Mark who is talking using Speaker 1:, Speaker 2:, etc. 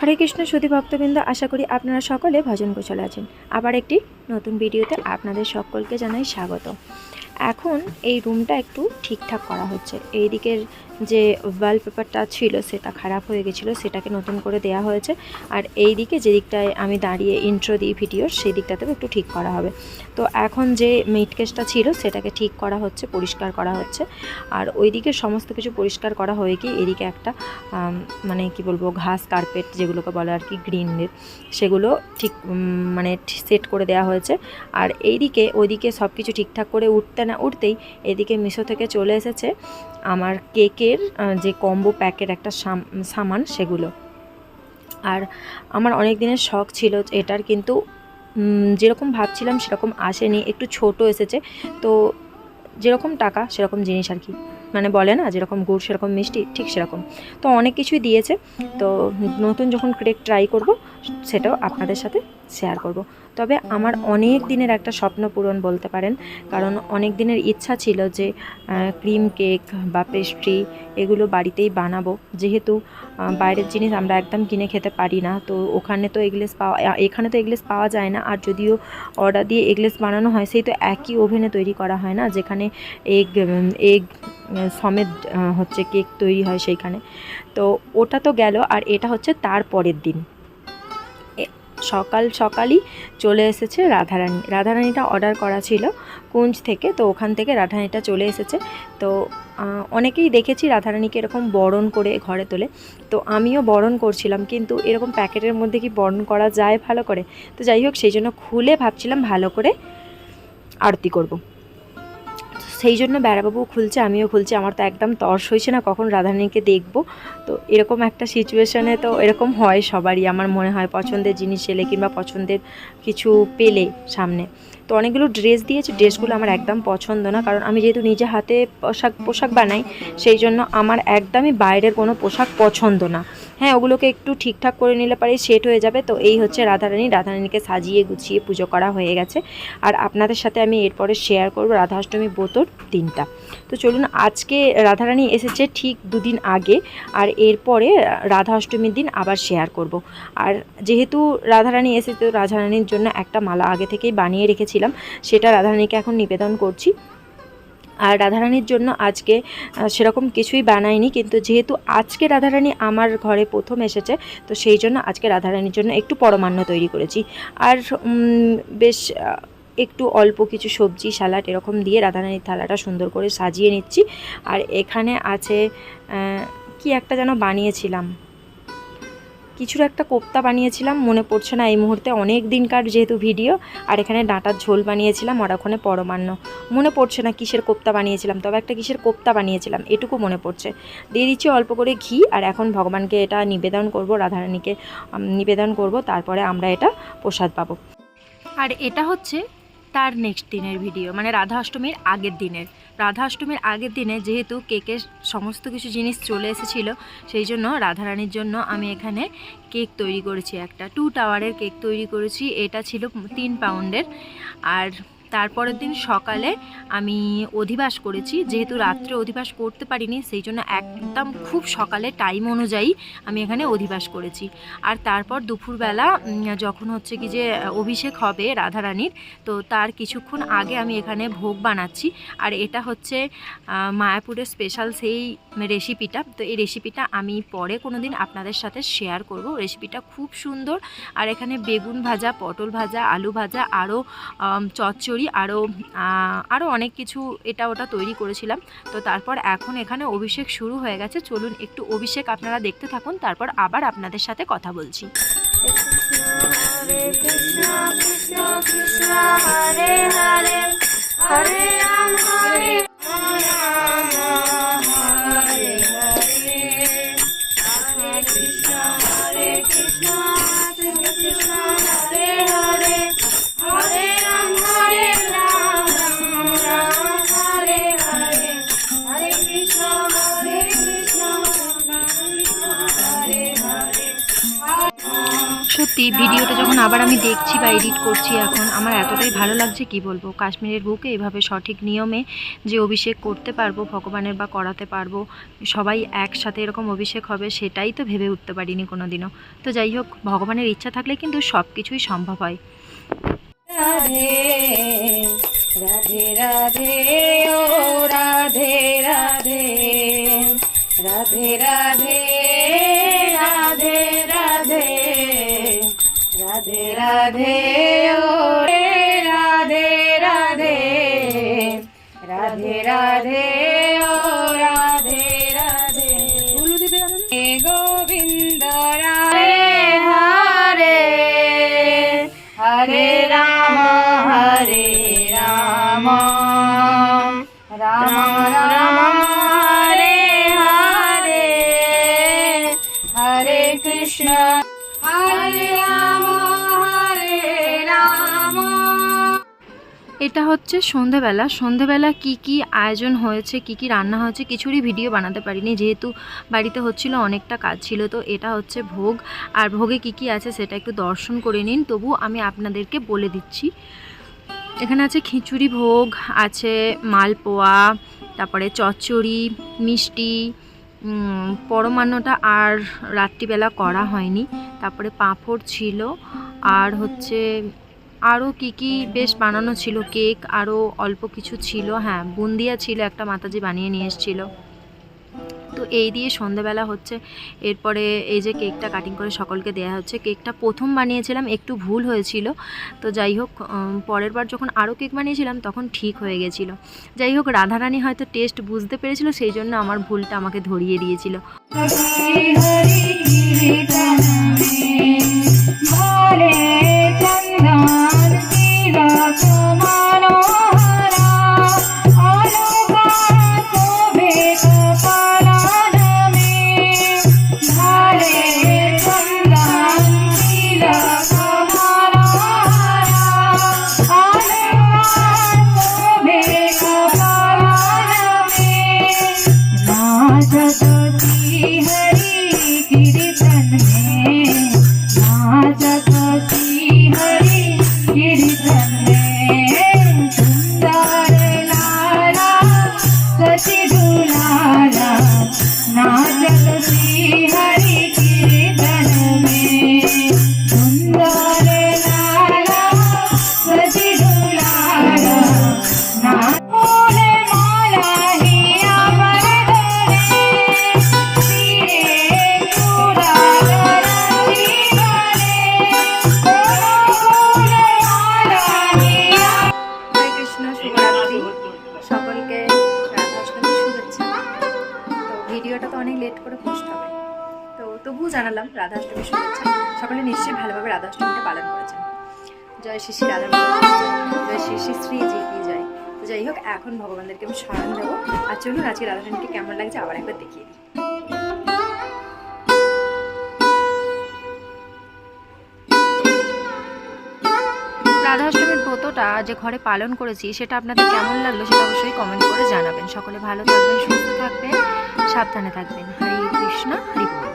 Speaker 1: হরে কৃষ্ণ, সুধী ভক্তবৃন্দ, আশা করি আপনারা সকলে ভজন গোছলে আছেন। আবার একটি নতুন ভিডিওতে আপনাদের সকলকে জানাই স্বাগত। এখন এই রুমটা একটু ঠিকঠাক করা হচ্ছে। এই দিকের যে ওয়ালপেপারটা ছিল, সেটা খারাপ হয়ে গেছিল, সেটাকে নতুন করে দেয়া হয়েছে। আর এই দিকে যে দিকটায় আমি দাঁড়িয়ে ইন্ট্রো দিই ভিডিওর সেই দিকটাতেও একটু ঠিক করা হবে। তো এখন যে মিট কেসটা ছিল, সেটাকে ঠিক করা হচ্ছে, পরিষ্কার করা হচ্ছে। আর ওই দিকে সমস্ত কিছু পরিষ্কার করা হয়ে গিয়ে এদিকে একটা মানে কি বলব, ঘাস কার্পেট যেগুলোকে বলে আর কি গ্রিনের সেগুলো ঠিক মানে সেট করে দেওয়া হয়েছে। আর এইদিকে, ওইদিকে সব কিছু ঠিকঠাক করে উঠতে না উঠতেই এদিকে মিশো থেকে চলে এসেছে। আমার কেকের যে কম্বো প্যাকের একটা সাম- সামান সেগুলো। আর আমার অনেক দিনের শখ ছিল এটার কিন্তু যেরকম ভাবছিলাম সেরকম আসেনি, একটু ছোট এসেছে। তো যেরকম টাকা সেরকম জিনিস আর কি। মানে বলে না, যেরকম গুড় সেরকম মিষ্টি, ঠিক সেরকম। তো অনেক কিছুই দিয়েছে। তো নতুন যখন ক্রেক ট্রাই করব, সেটাও আপনাদের সাথে শেয়ার করব। তবে আমার অনেক দিনের একটা স্বপ্ন পূরণ বলতে পারেন। কারণ অনেক দিনের ইচ্ছা ছিল যে ক্রিম কেক বা পেস্ট্রি এগুলো বাড়িতেই বানাবো। যেহেতু বাইরের জিনিস আমরা একদম কিনে খেতে পারি না। তো ওখানে তো এগলেস পাওয়া এখানে তো এগলেস পাওয়া যায় না। আর যদিও অর্ডার দিয়ে এগলেস বানানো হয়, সেই তো একই ওভেনে তৈরি করা হয় না, যেখানে এগ এগ সমেত হচ্ছে কেক তৈরি হয় সেইখানে। তো ওটা তো গেল, আর এটা হচ্ছে তার পরের দিন। সকাল সকালই চলে এসেছে রাধারানী। রাধারানীটা অর্ডার করা ছিল কুঞ্জ থেকে, তো ওখান থেকে রাধারানীটা চলে এসেছে। তো অনেকেই দেখেছি রাধারানীকে এরকম বরণ করে ঘরে তোলে। তো আমিও বরণ করছিলাম, কিন্তু এরকম প্যাকেটের মধ্যে কি বরণ করা যায় ভালো করে? তো যাই হোক, সেই জন্য খুলে ভাবছিলাম ভালো করে আরতি করব। সেই জন্য বেড়াবাবু খুলছে, আমিও খুলছি। আমার তো একদম তর্স হয়েছে না, কখন রাধারানীকে দেখব। তো এরকম একটা সিচুয়েশনে তো এরকম হয় সবারই, আমার মনে হয় পছন্দের জিনিস এলে কিংবা পছন্দের কিছু পেলে সামনে। তো অনেকগুলো ড্রেস দিয়েছে ড্রেসগুলো আমার একদম পছন্দ না, কারণ আমি যেহেতু নিজে হাতে পোশাক পোশাক বানাই, সেই জন্য আমার একদমই বাইরের কোনো পোশাক পছন্দ না। হ্যাঁ ওগুলোকে একটু ঠিকঠাক করে নিলে পারে সেট হয়ে যাবে। তো এই হচ্ছে রাধারানী, রাধারানীকে সাজিয়ে গুছিয়ে পুজো করা হয়ে গেছে। আর আপনাদের সাথে আমি এরপরে শেয়ার করব রাধাষ্টমী ব্রতর দিনটা তো চলুন, আজকে রাধারানী এসেছে ঠিক দুদিন আগে আর এরপরে রাধা অষ্টমীর দিন আবার শেয়ার করব। আর যেহেতু রাধারানী এসেছে, তো রাধারানীর জন্য একটা মালা আগে থেকেই বানিয়ে রেখেছিলাম, সেটা রাধারানীকে এখন নিবেদন করছি। আর রাধারানীর জন্য আজকে সেরকম কিছুই বানাইনি, কিন্তু যেহেতু আজকে রাধারানী আমার ঘরে প্রথম এসেছে, তো সেই জন্য আজকে রাধারানীর জন্য একটু পরমান্ন তৈরি করেছি। আর বেশ একটু অল্প কিছু সবজি স্যালাড এরকম দিয়ে রাধারানীর থালাটা সুন্দর করে সাজিয়ে নিচ্ছি। আর এখানে আছে কি একটা যেন বানিয়েছিলাম। কিছুর একটা কোপ্তা বানিয়েছিলাম, মনে পড়ছে না এই মুহূর্তে, অনেক দিনকার যেহেতু ভিডিও। আর এখানে ডাঁটার ঝোল বানিয়েছিলাম, আর ওখানে পরমান্ন। মনে পড়ছে না কিসের কোপ্তা বানিয়েছিলাম, তবে একটা কিসের কোপ্তা বানিয়েছিলাম, এটুকু মনে পড়ছে। দিয়ে দিচ্ছি অল্প করে ঘি, আর এখন ভগবানকে এটা নিবেদন করব, রাধারানীকে নিবেদন করব, তারপরে আমরা এটা প্রসাদ পাবো। আর এটা হচ্ছে তার নেক্সট দিনের ভিডিও মানে রাধা অষ্টমীর আগের দিনের। রাধা অষ্টমীর আগের দিনে যেহেতু কেকের সমস্ত কিছু জিনিস চলে এসেছিল, সেই জন্য রাধারানীর জন্য আমি এখানে কেক তৈরি করেছি একটা। টু টাওয়ারের কেক তৈরি করেছি, এটা ছিল তিন পাউন্ডের আর তারপরের দিন সকালে আমি অধিবাস করেছি। যেহেতু রাত্রে অধিবাস করতে পারিনি সেই জন্য একদম খুব সকালে টাইম অনুযায়ী আমি এখানে অধিবাস করেছি। আর তারপর দুপুরবেলা যখন হচ্ছে কি যে অভিষেক হবে রাধারানীর তো তার কিছুক্ষণ আগে আমি এখানে ভোগ বানাচ্ছি। আর এটা হচ্ছে মায়াপুরের স্পেশাল সেই রেসিপিটা তো এই রেসিপিটা আমি পরে কোনো দিন আপনাদের সাথে শেয়ার করব। রেসিপিটা খুব সুন্দর। আর এখানে বেগুন ভাজা পটল ভাজা আলু ভাজা আরও আম, চচ্চড়ি আরও আরও অনেক কিছু এটা ওটা তৈরি করেছিলাম। তো তারপর এখন এখানে অভিষেক শুরু হয়ে গেছে। চলুন একটু অভিষেক আপনারা দেখতে থাকুন তারপর আবার আপনাদের সাথে কথা বলছি।
Speaker 2: কৃষ্ণ কৃষ্ণ কৃষ্ণ হরে হরে হরে Ram,
Speaker 1: সত্যি, ভিডিওটা যখন আবার আমি দেখছি বা এডিট করছি এখন, আমার এতটাই ভালো লাগছে, কি বলব? কাশ্মীরের বুকে এভাবে সঠিক নিয়মে যে অভিষেক করতে পারব, ভগবানের বা করাতে পারব, সবাই একসাথে এরকম অভিষেক হবে, সেটাই তো ভেবে উঠতে পারিনি কোনো দিনও তো যাই হোক, ভগবানের ইচ্ছা থাকলে কিন্তু সব কিছুই সম্ভব হয়।
Speaker 2: রাধে রাধে রাধে, ও রাধে। রাধে রাধে রাধে রাধে রাধে রাধে রাধে ও রাধে রাধে রাধে রাধে ও রাধে রাধে। গোবিন্দ রাধে
Speaker 1: এটা হচ্ছে সন্ধেবেলা। সন্ধেবেলা কি কি আয়োজন হয়েছে, কি কি রান্না হয়েছে কিছুরই ভিডিও বানাতে পারিনি। যেহেতু বাড়িতে হচ্ছিল অনেকটা কাজ ছিল, তো এটা হচ্ছে ভোগ। আর ভোগে কি কি আছে সেটা একটু দর্শন করে নিন। তবু আমি আপনাদেরকে বলে দিচ্ছি। এখানে আছে খিচুড়ি ভোগ, আছে মালপোয়া, তারপরে চচ্চড়ি, মিষ্টি পরমান্নটা আর রাত্রিবেলা করা হয়নি। তারপরে পাঁপড় ছিল, আর হচ্ছে আরও কি কি বেশ বানানো ছিল, কেক আরও অল্প কিছু ছিল হ্যাঁ বুন্দিয়া ছিল একটা মাতাজি বানিয়ে নিয়ে এসেছিল। তো এই দিয়ে সন্ধেবেলা হচ্ছে, এরপরে এই যে কেকটা কাটিং করে সকলকে দেয়া হচ্ছে, কেকটা প্রথম বানিয়েছিলাম, একটু ভুল হয়েছিল। তো যাই হোক পরের বার যখন আরও কেক বানিয়েছিলাম, তখন ঠিক হয়ে গেছিল। যাই হোক, রাধারানী হয়তো টেস্ট বুঝতে পেরেছিল, সেই জন্য আমার ভুলটা আমাকে ধরিয়ে দিয়েছিল। ভিডিওটা তো অনেক লেট করে পোস্ট হবে। তো তবুও জানালাম, রাধাষ্টমীর শুভেচ্ছা। সকলে নিশ্চয়ই ভালোভাবে রাধাষ্টমীটা পালন করেছেন। জয় শ্রী শ্রী রাধা জয় শ্রী শ্রী শ্রীজি কি জয়। তো যাই হোক, এখন ভগবানদেরকে আমি স্মরণ দেবো। আর চলুন, আজকে রাধারানীকে কেমন লাগছে আবার একবার দেখিয়ে দিই। রাধাষ্টমীর ব্রতটা যে ঘরে পালন করেছি, সেটা আপনাদের কেমন লাগল সেটা অবশ্যই কমেন্ট করে জানাবেন। সকলে ভালো থাকবেন, সুস্থ থাকবেন। সাবধানে থাকবেন। হরে কৃষ্ণ হরি বল